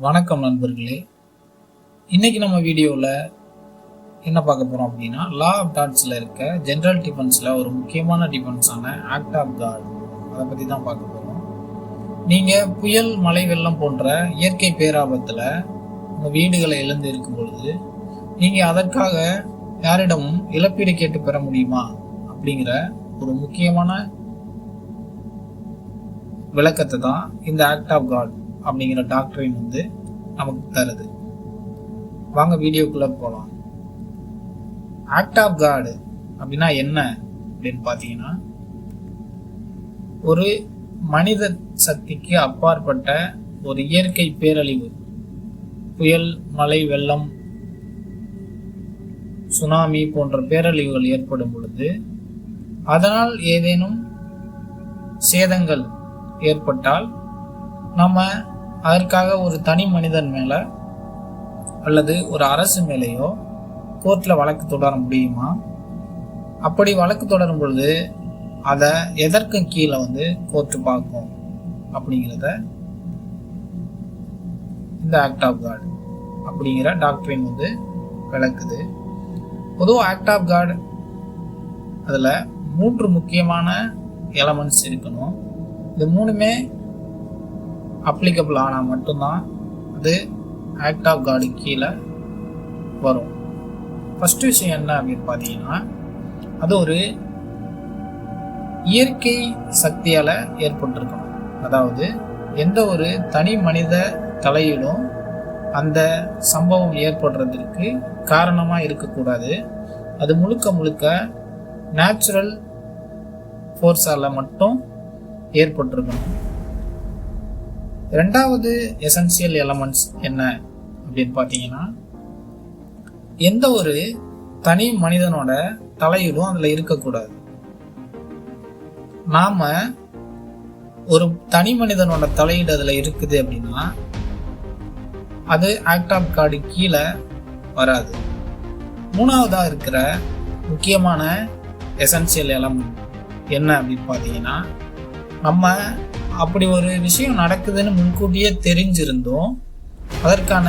வணக்கம் நண்பர்களே. இன்னைக்கு நம்ம வீடியோவில் என்ன பார்க்க போகிறோம் அப்படின்னா லா ஆஃப் டாட்ஸில் இருக்க ஜென்ரல் டிஃபென்ஸில் ஒரு முக்கியமான டிஃபென்ஸான ஆக்ட் ஆஃப் காட் அதை பற்றி தான் பார்க்க போகிறோம் நீங்கள் புயல் மழை வெள்ளம் போன்ற இயற்கை பேராபத்தில் உங்கள் வீடுகளை இழந்து இருக்கும் பொழுது நீங்கள் அதற்காக யாரிடமும் இழப்பீடு கேட்டு பெற முடியுமா? அப்படிங்கிற ஒரு முக்கியமான விளக்கத்தை தான் இந்த ஆக்ட் ஆஃப் காட் அப்படிங்கிற டாக்டரின் வந்து நமக்கு தருது. வாங்க வீடியோக்குள்ள போகலாம் ஆக்ட் ஆஃப் காடு அப்படின்னா என்ன அப்படின்னு பார்த்தீங்கன்னா ஒரு மனித சக்திக்கு அப்பாற்பட்ட ஒரு இயற்கை பேரழிவு புயல் மழை வெள்ளம் சுனாமி போன்ற பேரழிவுகள் ஏற்படும் பொழுது அதனால் ஏதேனும் சேதங்கள் ஏற்பட்டால் நம்ம அதற்காக ஒரு தனி மனிதன் மேல அல்லது ஒரு அரசு மேலேயோ கோர்ட்ல வழக்கு தொடர முடியுமா? அப்படி வழக்கு தொடரும் பொழுது அதை எதற்கும் கீழே வந்து கோர்ட்டு பார்க்கும் அப்படிங்கிறத இந்த ஆக்ட் ஆஃப் காட் அப்படிங்கிற டாக்டரின் வந்து விளக்குது. பொதுவாக ஆக்ட் ஆஃப் காட் அதில் மூன்று முக்கியமான எலமெண்ட்ஸ் இருக்கணும். இது மூணுமே அப்ளிகபிள் ஆனால் மட்டும்தான் அது ஆக்ட் ஆஃப் காடு கீழே வரும். ஃபஸ்ட்டு விஷயம் என்ன அப்படின்னு பார்த்தீங்கன்னா அது ஒரு இயற்கை சக்தியால் ஏற்பட்டிருக்கணும். அதாவது எந்த ஒரு தனி மனித தலையிலும் அந்த சம்பவம் ஏற்படுறதுக்கு காரணமாக இருக்கக்கூடாது. அது முழுக்க முழுக்க நேச்சுரல் ஃபோர்ஸால் மட்டும் ஏற்பட்டிருக்கணும். ரெண்டாவது எசென்சியல் எலமெண்ட்ஸ் என்ன அப்படின்னு பார்த்தீங்கன்னா எந்த ஒரு தனி மனிதனோட தலையீடும் அதில் இருக்கக்கூடாது. நாம் ஒரு தனி மனிதனோட தலையீடு அதில் இருக்குது அப்படின்னா அது ஆக்ட் ஆஃப் கார்டு கீழே வராது. மூணாவதாக இருக்கிற முக்கியமான எசென்சியல் எலமெண்ட் என்ன அப்படின்னு பார்த்தீங்கன்னா நம்ம அப்படி ஒரு விஷயம் நடக்குதுன்னு முன்கூட்டியே தெரிஞ்சிருந்தோம். அதற்கான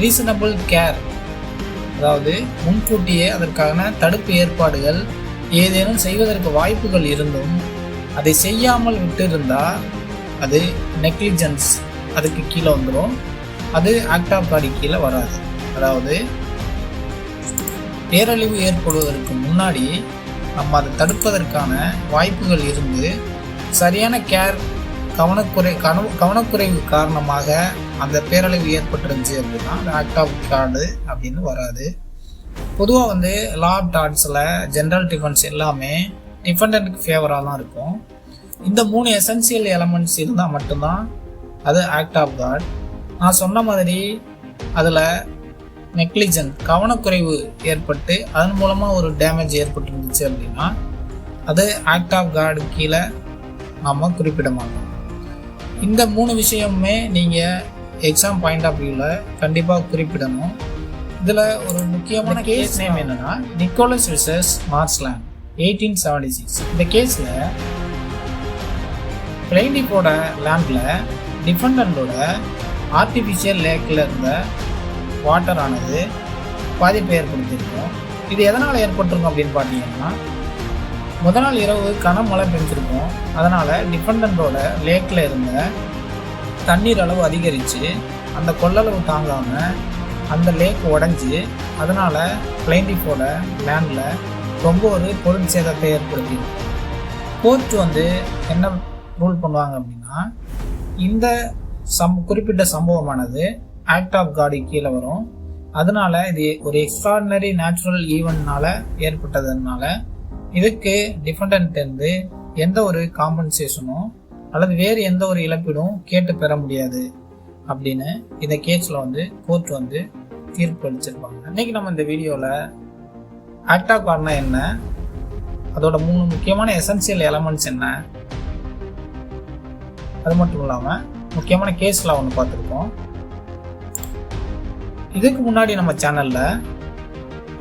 ரீசனபிள் கேர் அதாவது முன்கூட்டியே அதற்கான தடுப்பு ஏற்பாடுகள் ஏதேனும் செய்வதற்கு வாய்ப்புகள் இருந்தும் அதை செய்யாமல் விட்டிருந்தால் அது நெக்லிஜென்ஸ் அதுக்கு கீழே வந்துடும் அது ஆக்ட் ஆஃப் காடி கீழே வராது. அதாவது பேரழிவு ஏற்படுவதற்கு முன்னாடி நம்ம அதை தடுப்பதற்கான வாய்ப்புகள் இருந்து சரியான கேர் கவனக்குறை கனவு கவனக்குறைவு காரணமாக அந்த பேரழிவு ஏற்பட்டுருந்துச்சு அப்படின்னா அந்த ஆக்ட் ஆஃப் கார்டு அப்படின்னு வராது. பொதுவாக வந்து லா ஆஃப் டாட்ஸில் ஜென்ரல் டிஃபென்ஸ் எல்லாமே டிஃபெண்டன்ட்க்கு ஃபேவராக தான் இருக்கும். இந்த மூணு எசென்சியல் எலமெண்ட்ஸ் இருந்தால் மட்டும்தான் அது ஆக்ட் ஆஃப் காட் நான் சொன்ன மாதிரி அதில் நெக்லிஜன் கவனக்குறைவு ஏற்பட்டு அதன் மூலமாக ஒரு டேமேஜ் ஏற்பட்டுருந்துச்சு அப்படின்னா அது ஆக்ட் ஆஃப் கார்டு கீழே நாம் குறிப்பிட மாட்டோம் இந்த மூணு விஷயமுமே நீங்கள் எக்ஸாம் பாயிண்ட் ஆஃப் வியூவில் கண்டிப்பாக குறிப்பிடணும். இதில் ஒரு முக்கியமான கேஸ் நேம் என்னன்னா Nichols versus Marsland eighteen seventy six இந்த கேஸில் பிளைண்டிப்போட லேண்டில் டிஃபெண்டண்டோட ஆர்டிஃபிஷியல் லேக்கில் இருந்த வாட்டர் ஆனது பாதிப்பை ஏற்படுத்தியிருக்கும் இது எதனால் ஏற்பட்டிருக்கும் அப்படின்னு பார்த்தீங்கன்னா முத நாள் இரவு கனமழை பெஞ்சிருக்கும். அதனால் டிஃபெண்டண்டோட லேக்கில் இருந்த தண்ணீர் அளவு அதிகரித்து அந்த கொள்ளளவு தாங்காமல் அந்த லேக் உடஞ்சி அதனால் பிளைண்டிஃபோட லேண்டில் ரொம்ப ஒரு பொருள் சேதத்தை ஏற்படுத்தியிருக்கும் கோர்ட் வந்து என்ன ரூல் பண்ணுவாங்க அப்படின்னா இந்த சம் குறிப்பிட்ட சம்பவமானது ஆக்ட் ஆஃப் காடி கீழே வரும். அதனால இது ஒரு எக்ஸ்ட்ராடினரி நேச்சுரல் ஈவெண்ட்னால ஏற்பட்டதுனால இதுக்கு டிஃபெண்டன்ட்டேருந்து எந்த ஒரு காம்பன்சேஷனும் அல்லது வேறு எந்த ஒரு இழப்பீடும் கேட்டு பெற முடியாது அப்படின்னு இந்த கேஸில் வந்து கோர்ட் வந்து தீர்ப்பு அளிச்சிருப்பாங்க. அன்றைக்கி நம்ம இந்த வீடியோவில் ஆக்ட் ஆஃப் கார்ட்னா என்ன அதோட மூணு முக்கியமான எசென்சியல் எலமெண்ட்ஸ் என்ன அது மட்டும் இல்லாமல் முக்கியமான கேஸில் ஒன்று பார்த்துருக்கோம். இதுக்கு முன்னாடி நம்ம சேனலில்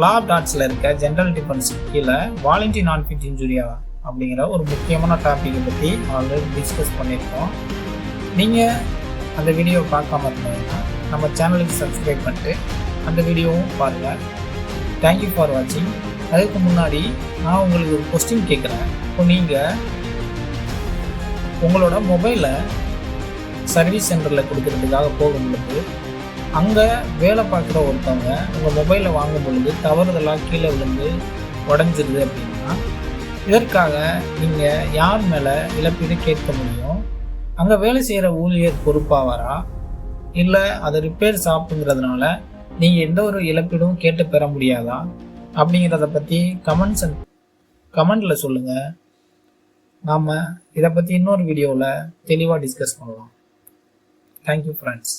லா டாட்ஸில் இருக்க ஜென்ரல் டிஃபென்ஸ் கீழே வாலண்டி நான் ஃபிட் இன்ஜுரியா அப்படிங்கிற ஒரு முக்கியமான டாப்பிக்கை பற்றி ஆல்ரெடி டிஸ்கஸ் பண்ணியிருக்கோம் நீங்கள் அந்த வீடியோ பார்க்காம இருந்தீங்கன்னா நம்ம சேனலுக்கு சப்ஸ்கிரைப் பண்ணிட்டு அந்த வீடியோவும் பாருங்கள் தேங்க்யூ ஃபார் வாட்சிங் அதுக்கு முன்னாடி நான் உங்களுக்கு ஒரு கொஸ்டின் கேட்குறேன் இப்போ நீங்கள் உங்களோட மொபைலை சர்வீஸ் சென்டரில் கொடுக்கறதுக்காக போகும்பொழுது அங்கே வேலை பார்க்குற ஒருத்தவங்க உங்கள் மொபைலை வாங்கும் பொழுது தவறுதலாக கீழே விழுந்து உடஞ்சிருது அப்படின்னா இதற்காக நீங்கள் யார் மேலே இழப்பீடு கேட்க முடியும்? அங்கே வேலை செய்கிற ஊழியர் பொறுப்பாவாரா? இல்லை அதை ரிப்பேர் ஷாப்புங்கிறதுனால நீங்கள் எந்த ஒரு இழப்பீடும் கேட்டு பெற முடியாதா? அப்படிங்கிறத பற்றி கமெண்ட்ஸ் கமெண்டில் சொல்லுங்கள் நாம் இதை பற்றி இன்னொரு வீடியோவில் தெளிவாக டிஸ்கஸ் பண்ணலாம். Thank you friends